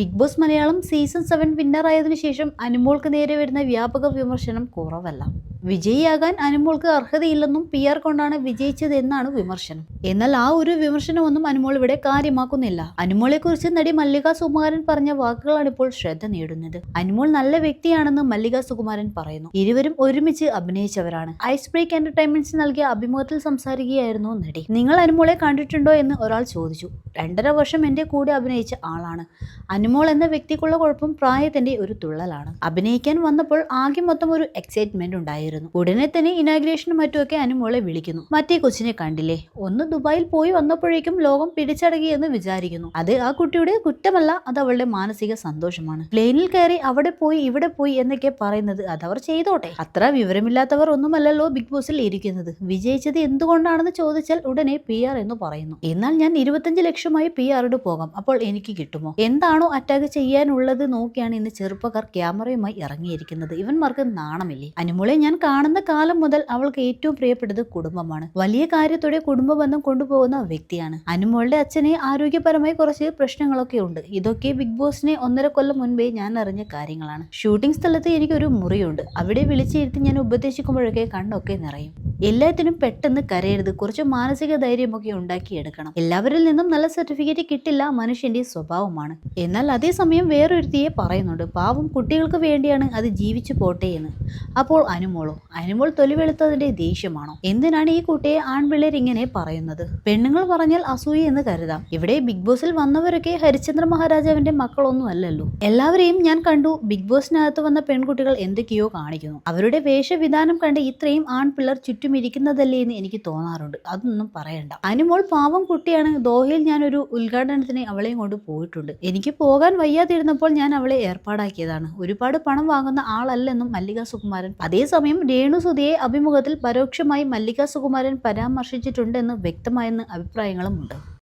Big Boss Malayalam season seven വിന്നറായതിനു ശേഷം അനുമോൾക്ക് നേരെ വരുന്ന വ്യാപക വിമർശനം കുറവല്ല. വിജയിയാകാൻ അനുമോൾക്ക് അർഹതയില്ലെന്നും പി ആർ കൊണ്ടാണ് വിജയിച്ചത് എന്നാണ് വിമർശനം. എന്നാൽ ആ ഒരു വിമർശനമൊന്നും അനുമോൾ ഇവിടെ കാര്യമാക്കുന്നില്ല. അനുമോളെ കുറിച്ച് നടി മല്ലിക സുകുമാരൻ പറഞ്ഞ വാക്കുകളാണ് ഇപ്പോൾ ശ്രദ്ധ നേടുന്നത്. അനുമോൾ നല്ല വ്യക്തിയാണെന്ന് മല്ലിക സുകുമാരൻ പറയുന്നു. ഇരുവരും ഒരുമിച്ച് അഭിനയിച്ചവരാണ്. ഐസ് ബ്രേക്ക് എന്റർടൈൻമെന്റ്സ് നൽകിയ അഭിമുഖത്തിൽ സംസാരിക്കുകയായിരുന്നു നടി. നിങ്ങൾ അനുമോളെ കണ്ടിട്ടുണ്ടോ? എന്ന് ഒരാൾ ചോദിച്ചു. രണ്ടര വർഷം എന്റെ കൂടെ അഭിനയിച്ച ആളാണ്. അനുമോൾ എന്ന വ്യക്തിക്കുള്ള കുഴപ്പം പ്രായത്തിന്റെ ഒരു തുള്ളലാണ്. അഭിനയിക്കാൻ വന്നപ്പോൾ ആകെ മൊത്തം ഒരു എക്സൈറ്റ്മെന്റ് ഉണ്ടായിരുന്നു. ഉടനെ തന്നെ ഇനാഗ്രേഷനും മറ്റുമൊക്കെ അനുമോളെ വിളിക്കുന്നു. മറ്റേ കൊച്ചിനെ കണ്ടില്ലേ? ഒന്ന് ദുബായിൽ പോയി വന്നപ്പോഴേക്കും ലോകം പിടിച്ചടങ്ങിയെന്ന് വിചാരിക്കുന്നു. അത് ആ കുട്ടിയുടെ കുറ്റമല്ല അത് അവളുടെ മാനസിക സന്തോഷമാണ്. പ്ലെയിനിൽ കയറി അവിടെ പോയി ഇവിടെ പോയി എന്നൊക്കെ പറയുന്നത് അത് അവർ ചെയ്തോട്ടെ. അത്ര വിവരമില്ലാത്തവർ ഒന്നുമല്ലല്ലോ ബിഗ് ബോസിൽ ഇരിക്കുന്നത്. വിജയിച്ചത് എന്തുകൊണ്ടാണെന്ന് ചോദിച്ചാൽ ഉടനെ പി ആർ എന്ന് പറയുന്നു. എന്നാൽ ഞാൻ ഇരുപത്തഞ്ച് ലക്ഷമായി പി ആറിന് പോകാം. അപ്പോൾ എനിക്ക് കിട്ടുമോ? എന്താണോ അറ്റാക്ക് ചെയ്യാനുള്ളത് നോക്കിയാണ് ഇന്ന് ചെറുപ്പക്കാർ ക്യാമറയുമായി ഇറങ്ങിയിരിക്കുന്നത്. ഇവന്മാർക്ക് നാണമില്ലേ? അനുമോളെ ഞാൻ കാണുന്ന കാലം മുതൽ അവൾക്ക് ഏറ്റവും പ്രിയപ്പെട്ടത് കുടുംബമാണ്. വലിയ കാര്യത്തോടെ കുടുംബ ബന്ധം കൊണ്ടുപോകുന്ന വ്യക്തിയാണ്. അനുമോളുടെ അച്ഛനെ ആരോഗ്യപരമായി കുറച്ച് പ്രശ്നങ്ങളൊക്കെ ഉണ്ട്. ഇതൊക്കെ ബിഗ് ബോസിനെ ഒന്നര കൊല്ലം മുൻപേ ഞാൻ അറിഞ്ഞ കാര്യങ്ങളാണ്. ഷൂട്ടിംഗ് സ്ഥലത്ത് എനിക്കൊരു മുറിയുണ്ട്. അവിടെ വിളിച്ചിരുത്തി ഞാൻ ഉപദേശിക്കുമ്പോഴൊക്കെ കണ്ണൊക്കെ നിറയും. എല്ലാത്തിനും പെട്ടെന്ന് കരയരുത്. കുറച്ച് മാനസിക ധൈര്യമൊക്കെ ഉണ്ടാക്കിയെടുക്കണം. എല്ലാവരിൽ നിന്നും നല്ല സർട്ടിഫിക്കറ്റ് കിട്ടില്ല. മനുഷ്യന്റെ സ്വഭാവമാണ്. എന്നാൽ അതേസമയം വേറൊരുത്തിയെ പറയുന്നുണ്ട്. പാവം കുട്ടികൾക്ക് വേണ്ടിയാണ് അത് ജീവിച്ചു പോട്ടെ എന്ന്. അപ്പോൾ അനുമോളോ അനുമോൾ തൊലിവെളുത്തതിന്റെ ദേഷ്യമാണോ? എന്തിനാണ് ഈ കുട്ടിയെ ആൺപിള്ളേർ ഇങ്ങനെ പറയുന്നത്? പെണ്ണുങ്ങൾ പറഞ്ഞാൽ അസൂയ എന്ന് കരുതാം. ഇവിടെ ബിഗ് ബോസിൽ വന്നവരൊക്കെ ഹരിചന്ദ്ര മഹാരാജാവിന്റെ മക്കളൊന്നും അല്ലല്ലോ. എല്ലാവരെയും ഞാൻ കണ്ടു. ബിഗ് ബോസിനകത്ത് വന്ന പെൺകുട്ടികൾ എന്തൊക്കെയോ കാണിക്കുന്നു. അവരുടെ വേഷവിധാനം കണ്ട് ഇത്രയും ആൺപിള്ളർ ചുറ്റുമിരിക്കുന്നതല്ലേ എന്ന് എനിക്ക് തോന്നാറുണ്ട്. അതൊന്നും പറയണ്ട. അനുമോൾ പാവം കുട്ടിയാണ്. ദോഹയിൽ ഞാൻ ഒരു ഉദ്ഘാടനത്തിന് അവളെയും കൊണ്ട് പോയിട്ടുണ്ട്. എനിക്ക് പോകാൻ വയ്യാതിരുന്നപ്പോൾ ഞാൻ അവളെ ഏർപ്പാടാക്കിയതാണ്. ഒരുപാട് പണം വാങ്ങുന്ന ആളല്ലെന്നും മല്ലിക സുകുമാരൻ അതേസമയം രേണുസുതിയെ അഭിമുഖത്തിൽ പരോക്ഷമായി മല്ലിക സുകുമാരൻ പരാമർശിച്ചിട്ടുണ്ടെന്ന് വ്യക്തമായെന്ന് അഭിപ്രായങ്ങളുമുണ്ട്.